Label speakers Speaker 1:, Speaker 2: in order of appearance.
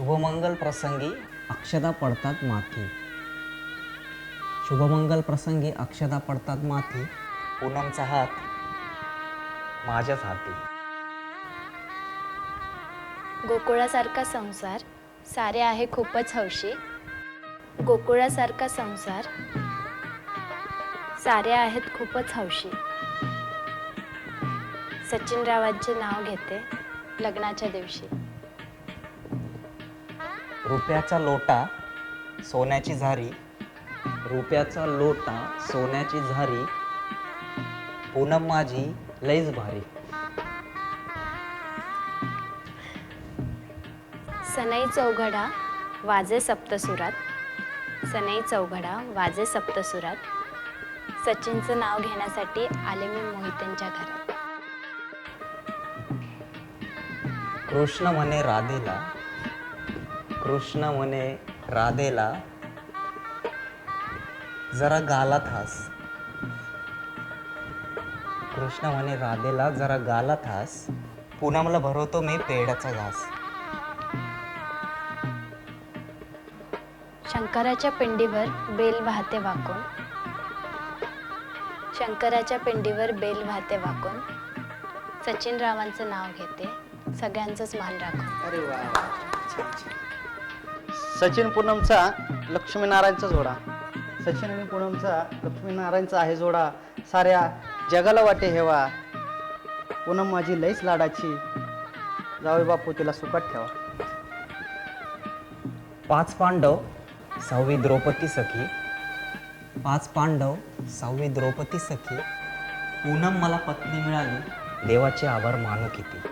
Speaker 1: शुभमंगल प्रसंगी अक्षदा पडतात माथी. शुभमंगल प्रसंगी अक्षदा पडतात माथी. पूनमचा हात माझ्याच हाती.
Speaker 2: गोकुळासारखा संसार सारे आहे खूपच हौशी. गोकुळासारखा संसार सारे आहेत खूपच हौशी. सचिन रावांचे नाव घेते लग्नाच्या दिवशी.
Speaker 1: रुपयाचा लोटा सोन्याची झारी. रुपयाचा लोटा सोन्याची झारी. पूनम माझी लईच भारी.
Speaker 2: सनई चौघडा वाजे सप्तसुरात. सनई चौघडा वाजे सप्तसुरात. सचिनचं नाव घेण्यासाठी आले मी मोहितेंच्या घरात.
Speaker 1: कृष्ण म्हणे राधेला कृष्ण म्हणे राधेला जरा गालात हास. कृष्ण म्हणे राधेला जरा गालात हास. पूनमला भरवतो मी पेड्याचा घास.
Speaker 2: शंकराच्या पिंडीवर बेल वाहते वाकून. शंकराच्या पिंडीवर बेल वाहते वाकून. सचिन रावांचं नाव घेते सगळ्यांचंच मान राखून.
Speaker 3: अरे वा. सचिन पूनमचा लक्ष्मीनारायणचा जोडा. सचिन आणि पूनमचा लक्ष्मीनारायणचा आहे जोडा. साऱ्या जगाला वाटे हेवा. पूनम माझी लईच लाडाची. जावे बापू तिला सुखात ठेवा.
Speaker 1: पाच पांडव सहावी द्रौपदी सखी. पाच पांडव सहावी द्रौपदी सखी. पूनम मला पत्नी मिळाली. देवाचे आभार मानू किती.